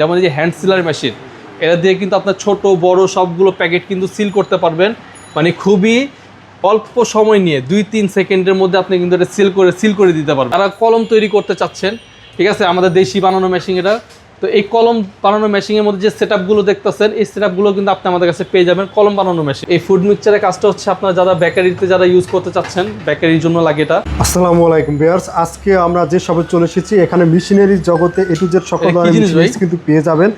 যেমন এই যে হ্যান্ড সিলার মেশিন এটা দিয়ে কিন্তু আপনার ছোট, বড় সবগুলো প্যাকেট কিন্তু সিল করতে পারবেন। মানে খুবই অল্প সময় নিয়ে, দুই তিন সেকেন্ডের মধ্যে আপনি কিন্তু এটা সিল করে সিল করে দিতে পারবেন। তারা কলম তৈরি করতে চাচ্ছেন, ঠিক আছে, আমাদের দেশি বানানো মেশিন এটা তো এই কলম বানানো মেশিনের মধ্যে যে সেট আপগুলো দেখতেছেন এই সেট আপগুলো কিন্তু আপনি আমাদের কাছে পেয়ে যাবেন কলম বানানো মেশিন এই ফুড মিক্সচারের কাজটা হচ্ছে আপনারা যারা বেকারিতে যারা ইউজ করতে চাচ্ছেন বেকারির জন্য লাগে এটা। আসসালামু আলাইকুম ভিউয়ার্স আজকে আমরা যে সবে চলে এসেছি এখানে মেশিনারি জগতে এ টু জেড সকল এটা ধরনের জিনিস কিন্তু পেয়ে যাবেন।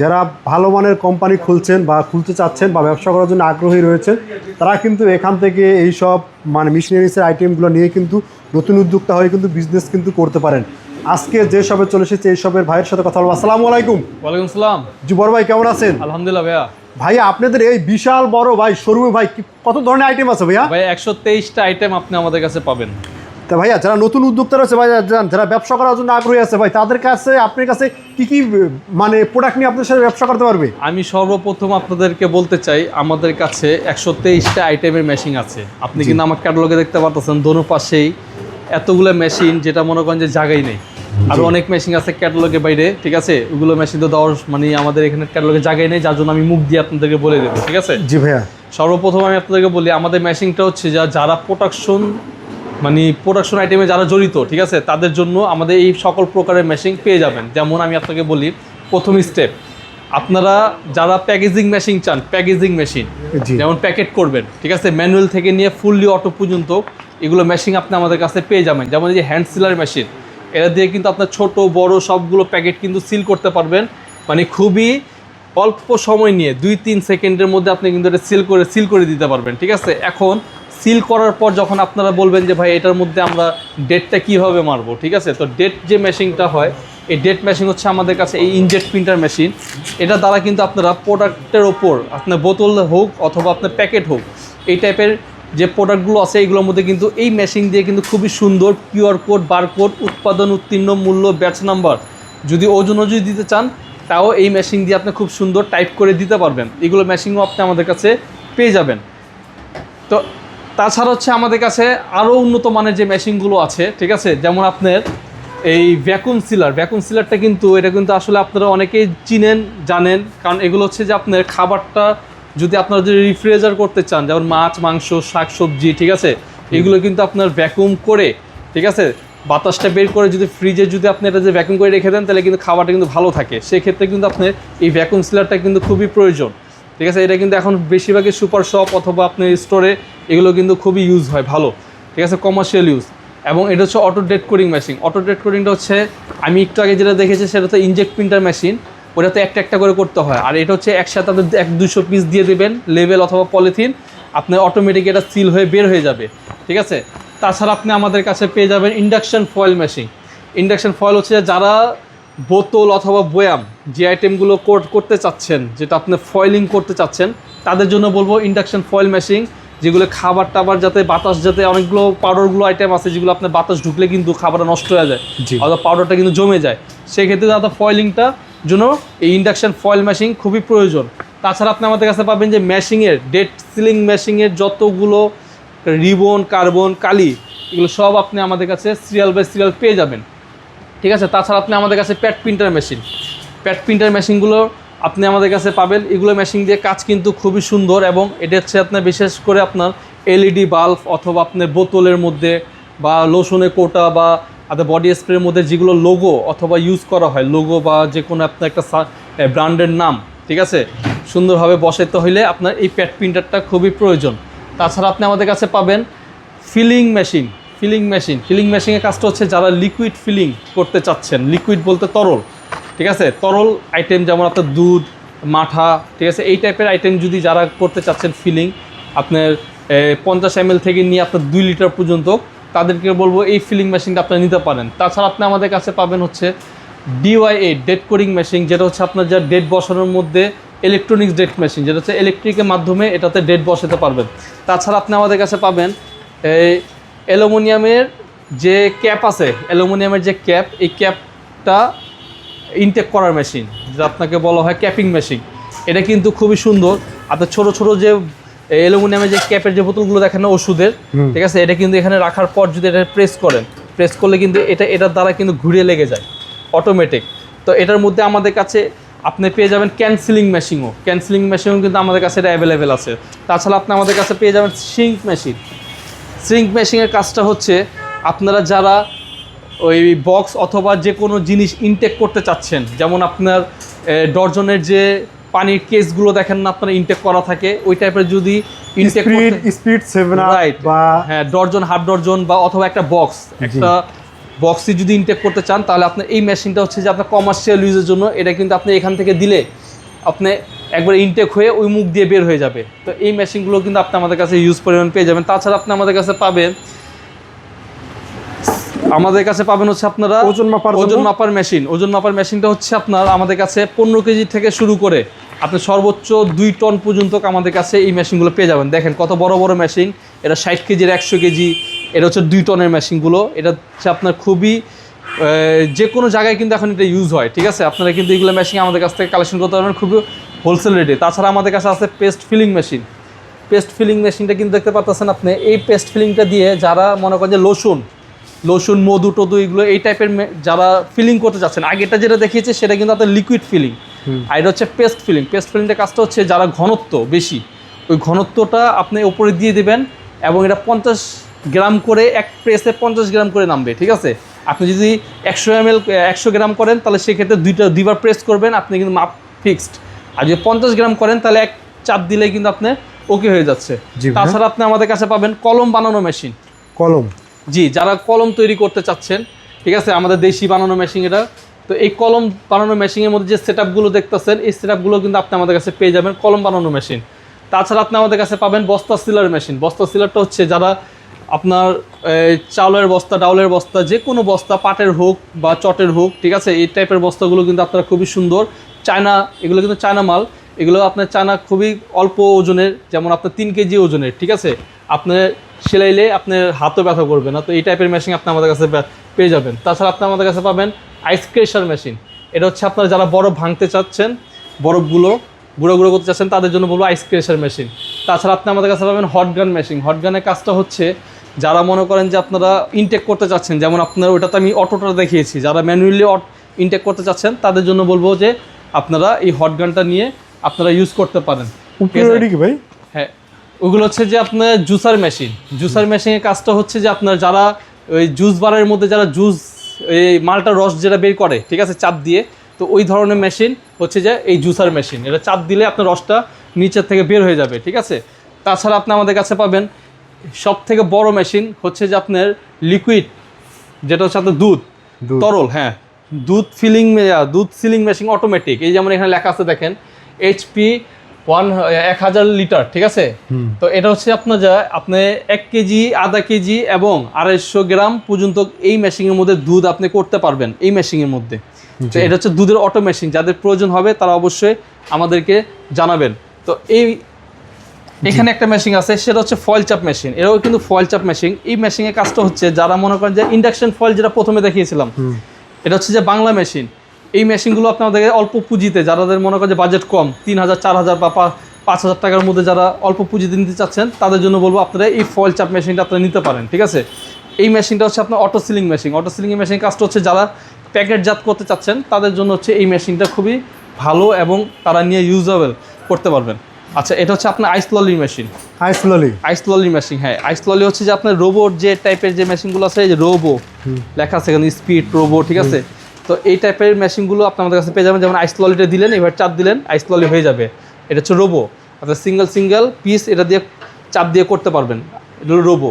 যারা ভালো মানের কোম্পানি খুলছেন বা খুলতে চাচ্ছেন বা ব্যবসা করার জন্য আগ্রহী রয়েছেন তারা কিন্তু এখান থেকে এই সব মানে মেশিনারিজের আইটেমগুলো নিয়ে কিন্তু নতুন উদ্যোক্তা হয়ে কিন্তু বিজনেস কিন্তু করতে পারেন। আজকে যে সবে চলে এসেছে এই সবের ভাইয়ের সাথে কথা বলব। আসসালামু আলাইকুম। ওয়ালাইকুম সালাম। জি বড় ভাই কেমন আছেন? আলহামদুলিল্লাহ ভাইয়া। ভাই আপনাদের এই বিশাল বড় ভাই শোরুমে ভাই কত ধরনের আইটেম আছে ভাইয়া? ভাই একশো তেইশটা আইটেম আপনি আমাদের কাছে পাবেন। তা ভাইয়া যারা নতুন উদ্যোক্তা রয়েছে ভাই যারা- যারা ব্যবসা করার জন্য আগ্রহী আছে ভাই তাদের কাছে আপনার কাছে কি কি মানে প্রোডাক্ট নিয়ে আপনার সাথে ব্যবসা করতে পারবে? আমি সর্বপ্রথম আপনাদেরকে বলতে চাই আমাদের কাছে একশো তেইশটা আইটেমের মেশিন আছে। আপনি কিন্তু আমার ক্যাটালগে দেখতে পারতেছেন দোনো পাশেই এতগুলো মেশিন যেটা মনে করেন যে জায়গাই নেই। আরও অনেক মেশিন আছে ক্যাটালগের বাইরে ঠিক আছে? ওগুলো মেশিন তো দেওয়ার মানে আমাদের এখানে ক্যাটালগে জায়গায় নেই যার জন্য আমি মুখ দিয়ে আপনাদেরকে বলে দেবো ঠিক আছে? জি ভাইয়া। সর্বপ্রথম আমি আপনাদেরকে বলি আমাদের মেশিনটা হচ্ছে যা যারা প্রোডাকশন মানে প্রোডাকশন আইটেমে যারা জড়িত ঠিক আছে? তাদের জন্য আমাদের এই সকল প্রকারের মেশিন পেয়ে যাবেন। যেমন আমি আপনাকে বলি প্রথম স্টেপ আপনারা যারা প্যাকেজিং মেশিন চান প্যাকেজিং মেশিন যেমন প্যাকেট করবেন ঠিক আছে? ম্যানুয়াল থেকে নিয়ে ফুললি অটো পর্যন্ত এগুলো মেশিন আপনি আমাদের কাছে পেয়ে যাবেন। যেমন এই যে হ্যান্ড সিলার মেশিন এটা দিয়ে কিন্তু আপনার ছোট, বড় সবগুলো প্যাকেট কিন্তু সিল করতে পারবেন। মানে খুবই অল্প সময় নিয়ে, দুই তিন সেকেন্ডের মধ্যে আপনি কিন্তু এটা সিল করে সিল করে দিতে পারবেন, ঠিক আছে? এখন সিল করার পর যখন আপনারা বলবেন যে, ভাই, এটার মধ্যে আমরা ডেটটা কীভাবে মারবো? ঠিক আছে? তো ডেট যে মেশিনটা হয়, এই ডেট মেশিন হচ্ছে আমাদের কাছে এই ইনজেট প্রিন্টার মেশিন এটা দ্বারা কিন্তু আপনারা প্রোডাক্টের ওপর, আপনার বোতল হোক অথবা আপনার প্যাকেট হোক, এই টাইপের যে প্রোডাক্টগুলো আছে, এইগুলোর মধ্যে কিন্তু এই মেশিন দিয়ে কিন্তু খুবই সুন্দর কিউআর কোড বারকোড উৎপাদন, উত্তীর্ণ, মূল্য ব্যাচ নাম্বার যদি ওজন যদি দিতে চান, তাও এই মেশিন দিয়ে আপনি খুব সুন্দর টাইপ করে দিতে পারবেন। এগুলো মেশিনও আপনি আমাদের কাছে পেয়ে যাবেন। তো তাছাড়া হচ্ছে আমাদের কাছে আরও উন্নত মানের যে মেশিনগুলো আছে, ঠিক আছে? যেমন আপনার এই ভ্যাকুম সিলার ভ্যাকুম সিলারটা কিন্তু, এটা কিন্তু আসলে আপনারা অনেকেই চিনেন, জানেন। কারণ এগুলো হচ্ছে যে আপনার খাবারটা যদি আপনারা যদি রিফ্রিজার করতে চান, যেমন মাছ, মাংস শাক সবজি ঠিক আছে? এগুলো কিন্তু আপনার ভ্যাকুম করে, ঠিক আছে? বাতাসটা বের করে যদি ফ্রিজে যদি আপনি এটা যে ভ্যাকুম করে রেখে দেন, তাহলে কিন্তু খাবারটা কিন্তু ভালো থাকে। সেক্ষেত্রে কিন্তু আপনার এই ভ্যাকুম সিলারটা কিন্তু খুবই প্রয়োজন। ঠিক আছে? এটা কিন্তু এখন বেশিরভাগই সুপার শপ অথবা আপনার স্টোরে এগুলো কিন্তু খুবই ইউজ হয়, ভালো। ঠিক আছে? কমার্শিয়াল ইউজ এবং এটা হচ্ছে auto date coding machine auto date কোডিংটা হচ্ছে, আমি একটু আগে যেটা দেখেছি, সেটা হচ্ছে ইনজেক্ট প্রিন্টার মেশিন ওটাতে একটা একটা করে করতে হয়। আর এটা হচ্ছে একসাথে আপনি এক দুশো পিস দিয়ে দেবেন লেভেল অথবা পলিথিন আপনার অটোমেটিক এটা সিল হয়ে বের হয়ে যাবে। ঠিক আছে? তাছাড়া আপনি আমাদের কাছে পেয়ে যাবেন induction foil machine induction foil হচ্ছে যারা বোতল অথবা বয়াম যে আইটেমগুলো কোট করতে চাচ্ছেন যেটা আপনি ফয়েলিং করতে চাচ্ছেন তাদের জন্য বলব ইন্ডাকশন ফয়েল মেশিন যেগুলো খাবার টাবার যাতে বাতাস যাতে অনেকগুলো পাউডারগুলো আইটেম আছে যেগুলো আপনার বাতাস ঢুকলে কিন্তু খাবারটা নষ্ট হয়ে যায়। অথবা পাউডারটা কিন্তু জমে যায়। সেক্ষেত্রে যাতে ফয়েলিংটা জন্য এই ইন্ডাকশান ফয়েল মেশিন খুবই প্রয়োজন। তাছাড়া আপনি আমাদের কাছে পাবেন যে ম্যাশিংয়ের ডেট সিলিং ম্যাশিংয়ের যতগুলো রিবন কার্বন কালি, এগুলো সব আপনি আমাদের কাছে সিরিয়াল বাই সিরিয়াল পেয়ে যাবেন। ঠিক আছে? তাছাড়া আপনি আমাদের কাছে pad printer machine pad printer মেশিনগুলো আপনি আমাদের কাছে পাবেন। এগুলো মেশিন দিয়ে কাজ কিন্তু খুবই সুন্দর এবং এটা হচ্ছে আপনার বিশেষ করে আপনার এলইডি বাল্ব অথবা আপনার বোতলের মধ্যে বা লোশনের কোটা বা আপনার বডি স্প্রের মধ্যে যেগুলো লোগো অথবা ইউজ করা হয় লোগো বা যে কোনো আপনার একটা ব্র্যান্ডের নাম, ঠিক আছে? সুন্দরভাবে বসাইতে হইলে আপনার এই প্যাড প্রিন্টারটা খুবই প্রয়োজন। তাছাড়া আপনি আমাদের কাছে পাবেন filling machine filling machine filling মেশিনের কাজটা হচ্ছে যারা লিকুইড ফিলিং করতে চাচ্ছেন লিকুইড বলতে তরল, ঠিক আছে? তরল আইটেম যেমন আপনার দুধ, মাঠা, ঠিক আছে? এই টাইপের আইটেম যদি যারা করতে চাচ্ছেন ফিলিং আপনার পঞ্চাশ এম থেকে নিয়ে আপনার দুই লিটার পর্যন্ত তাদেরকে বলব, এই ফিলিং মেশিনটা আপনি নিতে পারেন। তাছাড়া আপনি আমাদের কাছে পাবেন হচ্ছে ডিওয়াইএ ডেট কোডিং মেশিন যেটা হচ্ছে আপনার যা ডেট বসানোর মধ্যে ইলেকট্রনিক্স ডেট মেশিন যেটা হচ্ছে ইলেকট্রিকের মাধ্যমে এটাতে ডেট বসাতে পারবেন। তাছাড়া আপনি আমাদের কাছে পাবেন, এই অ্যালুমিনিয়ামের যে ক্যাপ আছে, অ্যালুমিনিয়ামের যে ক্যাপ এই ক্যাপটা ইনটেক করার মেশিন যেটা আপনাকে বলা হয় ক্যাপিং মেশিন এটা কিন্তু খুবই সুন্দর। আপনার ছোট ছোট যে অ্যালুমিনিয়ামের যে ক্যাপের যে বোতলগুলো দেখেন না ওষুধের ঠিক আছে? এটা কিন্তু এখানে রাখার পর যদি এটা প্রেস করেন প্রেস করলে কিন্তু এটা এটার দ্বারা কিন্তু ঘুরিয়ে লেগে যায় অটোমেটিক তো এটার মধ্যে আমাদের কাছে আপনি পেয়ে যাবেন ক্যান্সেলিং মেশিনও ক্যান্সেলিং মেশিনও কিন্তু আমাদের কাছে এটা অ্যাভেলেবেল আছে। তাছাড়া আপনি আমাদের কাছে পেয়ে যাবেন সিঙ্ক মেশিন সিঙ্ক মেশিনের কাজটা হচ্ছে আপনারা যারা ওই বক্স অথবা যে কোনো জিনিস ইনটেক করতে চাচ্ছেন যেমন আপনার ডরজনের যে পানির কেসগুলো দেখেন না আপনারা ইনটেক করা থাকে। ওই টাইপের যদি ইনটেক স্পিড সেভেন রাইট বা হ্যাঁ ডর্জন হাফ ডর্জন বা অথবা একটা বক্স একটা বক্সে যদি ইনটেক করতে চান তাহলে আপনার এই মেশিনটা হচ্ছে যে আপনার কমার্শিয়াল ইউজের জন্য এটা কিন্তু আপনি এখান থেকে দিলে আপনি একবার ইনটেক হয়ে ওই মুখ দিয়ে বের হয়ে যাবে। তো এই মেশিনগুলো কিন্তু আপনি আমাদের কাছে ইউজ পরিমাণ পেয়ে যাবেন। তাছাড়া আপনি আমাদের কাছে পাবেন আমাদের কাছে পাবেন হচ্ছে আপনারা ওজন মাপার ওজন মাপার মেশিন ওজন মাপার মেশিনটা হচ্ছে আপনার আমাদের কাছে পনেরো কেজি থেকে শুরু করে আপনি সর্বোচ্চ দুই টন পর্যন্ত আমাদের কাছে এই মেশিনগুলো পেয়ে যাবেন। দেখেন কত বড় বড় মেশিন। এটা ষাট কেজির, একশো কেজি। এটা হচ্ছে দুই টনের মেশিনগুলো। এটা হচ্ছে আপনার খুবই যে কোনো জায়গায় কিন্তু এখন এটা ইউজ হয়, ঠিক আছে? আপনারা কিন্তু এগুলো মেশিন আমাদের কাছ থেকে কালেকশন করতে পারবেন খুবই হোলসেল রেটে তাছাড়া আমাদের কাছে আছে paste filling machine paste filling মেশিনটা কিন্তু দেখতে পাচ্ছেন আপনি, এই পেস্ট ফিলিংটা দিয়ে যারা মনে করেন যে লোশন লোশন মধু, টধু, এগুলো এই টাইপের যারা ফিলিং করতে চাচ্ছেন আগেটা যেটা দেখিয়েছে সেটা কিন্তু আপনার লিকুইড ফিলিং আর এটা হচ্ছে পেস্ট ফিলিং পেস্ট ফিলিংটা কাজটা হচ্ছে যারা ঘনত্ব বেশি ওই ঘনত্বটা আপনি উপরে দিয়ে দেবেন এবং এটা পঞ্চাশ গ্রাম করে এক প্রেসে পঞ্চাশ গ্রাম করে নামবে ঠিক আছে? আপনি যদি একশো এম এল একশো গ্রাম করেন তাহলে সেক্ষেত্রে দুইটা দুইবার প্রেস করবেন আপনি কিন্তু মাপ ফিক্সড আর যদি পঞ্চাশ গ্রাম করেন তাহলে এক চাপ দিলেই কিন্তু আপনি ওকে হয়ে যাচ্ছে। তাছাড়া আপনি আমাদের কাছে পাবেন কলম বানানো মেশিন কলম? জি যারা কলম তৈরি করতে চাচ্ছেন ঠিক আছে? আমাদের দেশি বানানো মেশিন এটা তো এই কলম বানানো মেশিনের মধ্যে যে সেট আপগুলো দেখতেছেন, এই সেট আপগুলো কিন্তু আপনি আমাদের কাছে পেয়ে যাবেন কলম বানানো মেশিন তাছাড়া আপনি আমাদের কাছে পাবেন বস্তা সিলার মেশিন বস্তা সিলারটা হচ্ছে যারা আপনার চাউলের বস্তা, ডাউলের বস্তা যে কোনো বস্তা, পাটের হোক বা চটের হোক, ঠিক আছে? এই টাইপের বস্তাগুলো কিন্তু আপনারা খুবই সুন্দর। চায়না, এগুলো কিন্তু চায়না মাল। এগুলো আপনার চায়না খুবই অল্প ওজনের, যেমন আপনার তিন কেজি ওজনের, ঠিক আছে? আপনার সেলাইলে আপনার হাতও ব্যথা করবে না। তো এই টাইপের মেশিন আপনি আমাদের কাছে পেয়ে যাবেন। তাছাড়া আপনি আমাদের কাছে পাবেন আইস ক্রেশার মেশিন এটা হচ্ছে আপনারা যারা বরফ ভাঙতে চাচ্ছেন বরফগুলো গুঁড়ো গুঁড়ো করতে চাচ্ছেন তাদের জন্য বলব আইস ক্রেশার মেশিন তাছাড়া আপনি আমাদের কাছে পাবেন হট গান মেশিন হট গানের কাজটা হচ্ছে যারা মনে করেন যে আপনারা ইনটেক করতে চাচ্ছেন যেমন আপনার ওটাতে আমি অটোটা দেখিয়েছি যারা ম্যানুয়ালি ইনটেক করতে চাচ্ছেন তাদের জন্য বলব যে আপনারা এই হট গানটা নিয়ে আপনারা ইউজ করতে পারেন। ভাই। হ্যাঁ। ওগুলো হচ্ছে যে আপনার জুসার মেশিন জুসার মেশিনের কাজটা হচ্ছে যে আপনার যারা ওই জুস বারের মধ্যে যারা জুস এই মালটা রস যেটা বের করে ঠিক আছে চাপ দিয়ে তো ওই ধরনের মেশিন হচ্ছে যে এই জুসার মেশিন এটা চাপ দিলে আপনার রসটা নিচের থেকে বের হয়ে যাবে ঠিক আছে? তাছাড়া আপনি আমাদের কাছে পাবেন সব থেকে বড় মেশিন হচ্ছে যে আপনার লিকুইড যেটা হচ্ছে আপনার দুধ। তরল হ্যাঁ। দুধ ফিলিং দুধ সিলিং মেশিন অটোমেটিক এই যেমন এখানে লেখা আছে দেখেন এইচপি ওয়ান এক হাজার লিটার ঠিক আছে? তো এটা হচ্ছে আপনার যা আপনি এক কেজি আধা কেজি এবং আড়াইশো গ্রাম পর্যন্ত এই মেশিনের মধ্যে দুধ আপনি করতে পারবেন এই মেশিনের মধ্যে। তো এটা হচ্ছে দুধের অটো মেশিন যাদের প্রয়োজন হবে তারা অবশ্যই আমাদেরকে জানাবেন। তো এই এখানে একটা মেশিন আছে সেটা হচ্ছে ফয়েল চাপ মেশিন এটাও কিন্তু ফয়েল চাপ মেশিন এই মেশিনের কাজটা হচ্ছে যারা মনে করেন যে ইন্ডাকশন ফয়েল যেটা প্রথমে দেখিয়েছিলাম এটা হচ্ছে যে বাংলা মেশিন এই মেশিনগুলো আপনাদের অল্প পুঁজিতে যাদের মনে করেন যে বাজেট কম তিন হাজার চার হাজার বা পাঁচ হাজার টাকার মধ্যে যারা অল্প পুঁজিতে নিতে চাচ্ছেন তাদের জন্য বলব আপনারা এই ফয়েল চাপ মেশিনটা আপনারা নিতে পারেন ঠিক আছে? এই মেশিনটা হচ্ছে আপনার auto sealing machine auto sealing machine কাজটা হচ্ছে যারা প্যাকেটজাত করতে চাচ্ছেন তাদের জন্য হচ্ছে এই মেশিনটা খুবই ভালো এবং তারা নিয়ে ইউজেবল করতে পারবেন। আচ্ছা এটা হচ্ছে আপনার আইস ললি মেশিন আইস ললি আইস ললি মেশিন হ্যাঁ। আইস ললি হচ্ছে যে আপনার রোবট যে টাইপের যে মেশিনগুলো আছে এই যে রোবো লেখা আছে এখানে স্পিড রোবো ঠিক আছে? তো এই টাইপের মেশিনগুলো আপনি আমাদের কাছে পেয়ে যাবেন। যেমন আইস ললিটা দিলেন এবার চাপ দিলেন আইস ললি হয়ে যাবে। এটা হচ্ছে রোবো আপনার সিঙ্গেল সিঙ্গেল পিস এটা দিয়ে চাপ দিয়ে করতে পারবেন। এটা হলো রোবো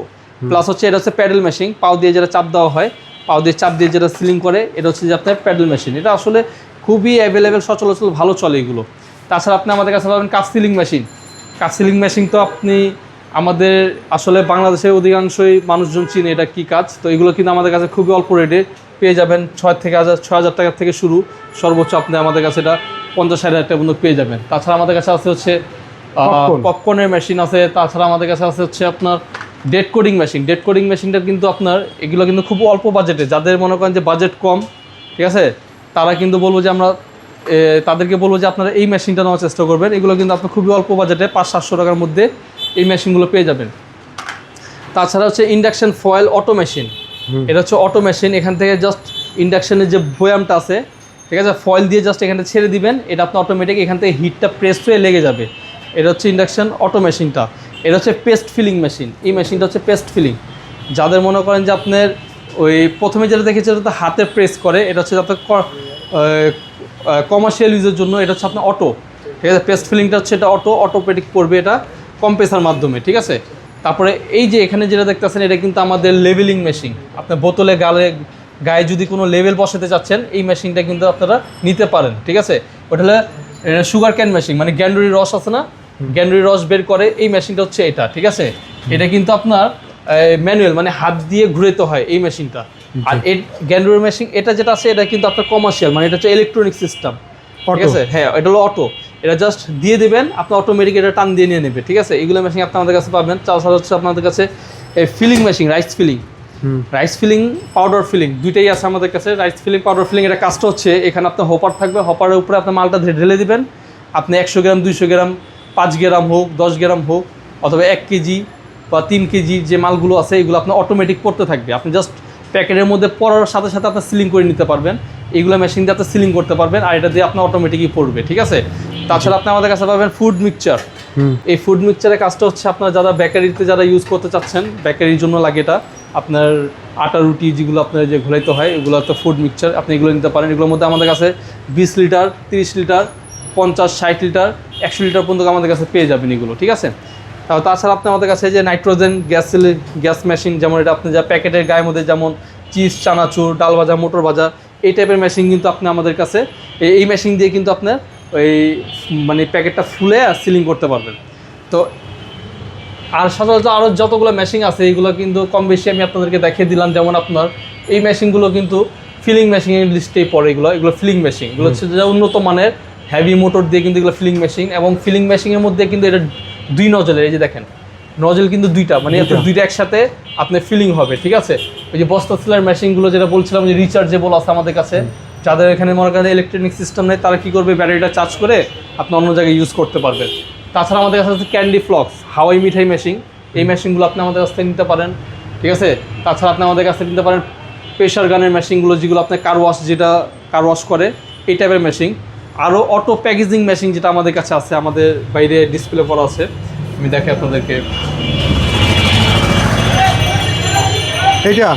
প্লাস হচ্ছে এটা হচ্ছে প্যাডেল মেশিন পাও দিয়ে যেটা চাপ দেওয়া হয় পাও দিয়ে চাপ দিয়ে যেটা সিলিং করে এটা হচ্ছে যে আপনার প্যাডেল মেশিন এটা আসলে খুবই অ্যাভেলেবেল সচলাচল ভালো চলে এগুলো। তাছাড়া আপনি আমাদের কাছে পাবেন cup sealing machine cup sealing machine তো আপনি আমাদের আসলে বাংলাদেশের অধিকাংশই মানুষজন চিনে এটা কি কাজ। তো এগুলো কিন্তু আমাদের কাছে খুবই অল্প রেটে পেয়ে যাবেন ছয় থেকে হাজার ছয় হাজার টাকা থেকে শুরু। সর্বোচ্চ আপনি আমাদের কাছে এটা পঞ্চাশ ষাট হাজার টাকা পর্যন্ত পেয়ে যাবেন। তাছাড়া আমাদের কাছে আছে হচ্ছে পপকর্নের মেশিন আছে। তাছাড়া আমাদের কাছে আছে হচ্ছে আপনার date coding machine date coding মেশিনটা কিন্তু আপনার এগুলো কিন্তু খুব অল্প বাজেটে যাদের মনে করেন যে বাজেট কম ঠিক আছে? তারা কিন্তু বলব যে আমরা তাদেরকে বলব যে আপনারা এই মেশিনটা নেওয়ার চেষ্টা করবেন। এগুলো কিন্তু আপনার খুবই অল্প বাজেটে পাঁচ সাতশো টাকার মধ্যে এই মেশিনগুলো পেয়ে যাবেন। তাছাড়া হচ্ছে ইন্ডাকশন ফয়েল অটো মেশিন এটা হচ্ছে অটো মেশিন এখান থেকে জাস্ট ইন্ডাকশনের যে বয়ামটা আছে, ঠিক আছে? ফয়েল দিয়ে জাস্ট এখানে ছেড়ে দিবেন, এটা আপনার অটোমেটিক এখান থেকে হিটটা প্রেস হয়ে লেগে যাবে। এটা হচ্ছে ইন্ডাকশন অটো মেশিনটা এটা হচ্ছে পেস্ট ফিলিং মেশিন এই মেশিনটা হচ্ছে পেস্ট ফিলিং যাদের মনে করেন যে আপনার ওই প্রথমে যেটা দেখেছি এটা তো হাতে প্রেস করে, এটা হচ্ছে যাতে কমার্শিয়াল ইউজের জন্য এটা হচ্ছে আপনার অটো ঠিক আছে? পেস্ট ফিলিংটা হচ্ছে এটা অটো অটোমেটিক করবে এটা কম্প্রেসার মাধ্যমে, ঠিক আছে? তারপরে এই যে এখানে যেটা দেখতেছেন এটা কিন্তু আমাদের লেভেলিং মেশিন আপনার বোতলে গালে গায়ে যদি কোনো লেভেল বসাতে চাচ্ছেন এই মেশিনটা কিন্তু আপনারা নিতে পারেন ঠিক আছে? ওটা হলো সুগার ক্যান মেশিন মানে গ্যান্ডুরি রস আছে না? গ্যান্ডুরি রস বের করে এই মেশিনটা হচ্ছে এটা ঠিক আছে? এটা কিন্তু আপনার ম্যানুয়াল মানে হাত দিয়ে ঘুরেতে হয় এই মেশিনটা আর এই গ্যান্ডুরি মেশিন এটা যেটা আছে এটা কিন্তু আপনার কমার্শিয়াল মানে এটা হচ্ছে ইলেকট্রনিক সিস্টেম ঠিক আছে? হ্যাঁ এটা হলো অটো এটা জাস্ট দিয়ে দেবেন আপনার অটোমেটিক এটা টান দিয়ে নিয়ে নেবে ঠিক আছে? এগুলো মেশিন আপনি আমাদের কাছে পাবেন। তাছাড়া হচ্ছে আপনাদের কাছে এই filling machine rice filling rice filling powder filling দুইটাই আছে আমাদের কাছে। রাইস ফিলিং পাউডার ফিলিং এটা কাজটা হচ্ছে। এখানে আপনার হোপার থাকবে। হোপারের উপরে আপনার মালটা ঢেলে দেবেন। আপনি একশো গ্রাম দুইশো গ্রাম পাঁচ গ্রাম হোক দশ গ্রাম হোক অথবা এক কেজি বা তিন কেজি যে মালগুলো আছে এগুলো আপনার অটোমেটিক পড়তে থাকবে। আপনি জাস্ট প্যাকেটের মধ্যে পড়ার সাথে সাথে আপনার সিলিং করে নিতে পারবেন। এগুলো মেশিন দিয়ে আপনি সিলিং করতে পারবেন আর এটা দিয়ে আপনার অটোমেটিকই পড়বে ঠিক আছে? তাছাড়া আপনি আমাদের কাছে পাবেন ফুড মিক্সচার এই ফুড মিক্সচারের কাজটা হচ্ছে আপনার যারা বেকারিতে যারা ইউজ করতে চাচ্ছেন বেকারির জন্য লাগে এটা। আপনার আটা রুটি যেগুলো আপনার যে ঘোলাইতে হয় এগুলো তো ফুড মিক্সচার আপনি এগুলো নিতে পারেন। এগুলোর মধ্যে আমাদের কাছে বিশ লিটার তিরিশ লিটার পঞ্চাশ ষাট লিটার একশো লিটার পর্যন্ত আমাদের কাছে পেয়ে যাবেন এগুলো ঠিক আছে? তাছাড়া আপনি আমাদের কাছে যে নাইট্রোজেন গ্যাস গ্যাস মেশিন যেমন এটা আপনি যা প্যাকেটের গায়ের মধ্যে যেমন চিজ চানাচুর ডাল ভাজা মোটর ভাজা এই টাইপের মেশিন কিন্তু আপনি আমাদের কাছে এই- এই মেশিন দিয়ে কিন্তু আপনার ওই মানে প্যাকেটটা ফুলে আর সিলিং করতে পারবেন। তো আর সাধারণত আরও যতগুলো মেশিন আছে এইগুলো কিন্তু কম বেশি আমি আপনাদেরকে দেখিয়ে দিলাম। যেমন আপনার এই মেশিনগুলো কিন্তু ফিলিং মেশিনের লিস্টেই পড়ে এগুলো এগুলো ফিলিং মেশিন। এগুলো হচ্ছে যে উন্নত মানের হেভি মোটর দিয়ে কিন্তু এগুলো ফিলিং মেশিন এবং ফিলিং মেশিনের মধ্যে কিন্তু এটা দুই নজলের এই যে দেখেন নজল কিন্তু দুইটা মানে দুইটা। একসাথে আপনার ফিলিং হবে ঠিক আছে? ওই যে বস্তা সিলার মেশিনগুলো যেটা বলছিলাম যে রিচার্জেবল আছে আমাদের কাছে যাদের এখানে মনে করেন ইলেকট্রনিক সিস্টেম নেই, তারা কী করবে? ব্যাটারিটা চার্জ করে আপনি অন্য জায়গায় ইউজ করতে পারবেন। তাছাড়া আমাদের কাছে আছে ক্যান্ডি ফ্লক্স হাওয়াই মিঠাই মেশিন এই মেশিনগুলো আপনি আমাদের কাছ থেকে নিতে পারেন, ঠিক আছে? তাছাড়া আপনি আমাদের কাছ থেকে নিতে পারেন প্রেশার গানের মেশিনগুলো যেগুলো আপনার কার ওয়াশ যেটা কার ওয়াশ করে, এই টাইপের মেশিন আরও অটো প্যাকেজিং মেশিন যেটা আমাদের কাছে আছে, আমাদের বাইরে ডিসপ্লে করা আছে। আমি দেখে আপনাদেরকে। এইটা?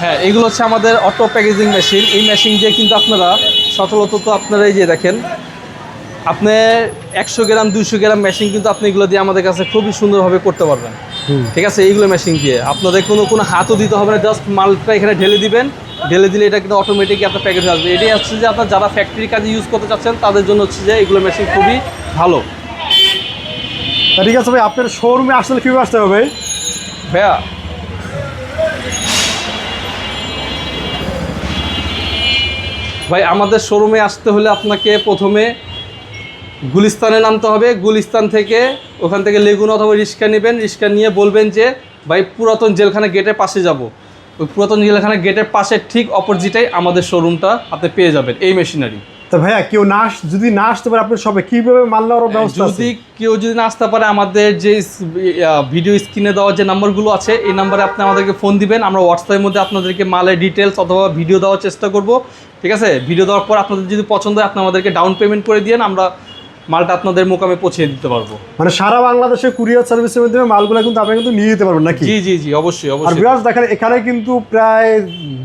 হ্যাঁ এগুলো হচ্ছে আমাদের অটো প্যাকেজিং মেশিন এই মেশিন দিয়ে কিন্তু আপনারা সচলত তো আপনারা এই যে দেখেন আপনি একশো গ্রাম দুইশো গ্রাম মেশিন কিন্তু আপনি এগুলো দিয়ে আমাদের কাছে খুবই সুন্দরভাবে করতে পারবেন। ঠিক আছে? এইগুলো মেশিন দিয়ে। আপনাদের কোনো কোনো হাতও দিতে হবে না জাস্ট মালটা এখানে ঢেলে দিবেন। ঢেলে দিলে এটা কিন্তু অটোমেটিক আপনার প্যাকেজ আসবে। এটাই হচ্ছে যে আপনার যারা ফ্যাক্টরির কাজে ইউজ করতে চাচ্ছেন তাদের জন্য হচ্ছে যে এগুলো মেশিন খুবই ভালো। তা ঠিক আছে ভাই আপনার শোরুমে আসলে কীভাবে আসতে হবে ভাই? ভাইয়া ভাই, আমাদের শোরুমে আসতে হলে আপনাকে প্রথমে গুলিস্তানে নামতে হবে। গুলিস্তান থেকে ওখান থেকে লেগুন অথবা রিক্সা নেবেন। রিক্সা নিয়ে বলবেন যে, ভাই, পুরাতন জেলখানা গেটের পাশে যাব। ওই পুরাতন জেলখানা গেটের পাশে ঠিক অপোজিটেই আমাদের শোরুমটা আপনি পেয়ে যাবেন। এই মেশিনারি তা ভাইয়া কেউ না যদি না আসতে পারে আপনার সবে কীভাবে মাল নেওয়ার ব্যবস্থা যদি কেউ যদি না আসতে পারে আমাদের যে ভিডিও স্ক্রিনে দেওয়া যে নাম্বারগুলো আছে এই নাম্বারে আপনি আমাদেরকে ফোন দিবেন। আমরা হোয়াটসঅ্যাপের মধ্যে আপনাদেরকে মালের ডিটেলস অথবা ভিডিও দেওয়ার চেষ্টা করব। ঠিক আছে? ভিডিও দেওয়ার পর আপনাদের যদি পছন্দ হয় আপনি আমাদেরকে ডাউন পেমেন্ট করে দিন আমরা মালটা আপনাদের মোকামে পৌঁছে দিতে পারব। মানে সারা বাংলাদেশে কুরিয়ার সার্ভিসের মাধ্যমে মালগুলো কিন্তু আপনি কিন্তু নিয়ে যেতে পারবেন নাকি? জি জি জি অবশ্যই অবশ্যই। বিরাজ দেখেন এখানে কিন্তু প্রায়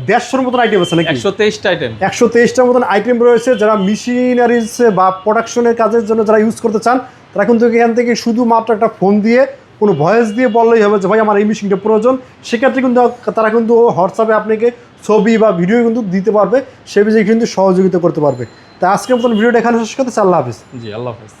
দেড়শোর মতন আইটেম আছে নাকি? একশো তেইশটা আইটেম একশো তেইশটার মতন আইটেম রয়েছে যারা মেশিনারিজ বা প্রোডাকশনের কাজের জন্য যারা ইউজ করতে চান তারা কিন্তু এখান থেকে শুধুমাত্র একটা ফোন দিয়ে কোনো ভয়েস দিয়ে বললেই হবে যে ভাই আমার এই মেশিনটা প্রয়োজন। সেক্ষেত্রে কিন্তু তারা কিন্তু হোয়াটসঅ্যাপে আপনাকে ছবি বা ভিডিও কিন্তু দিতে পারবে সে বিষয়ে কিন্তু সহযোগিতা করতে পারবে। তা আজকের মতন ভিডিওটা এখানে শেষ করতে আল্লাহ হাফিজ। জি আল্লাহ হাফেজ।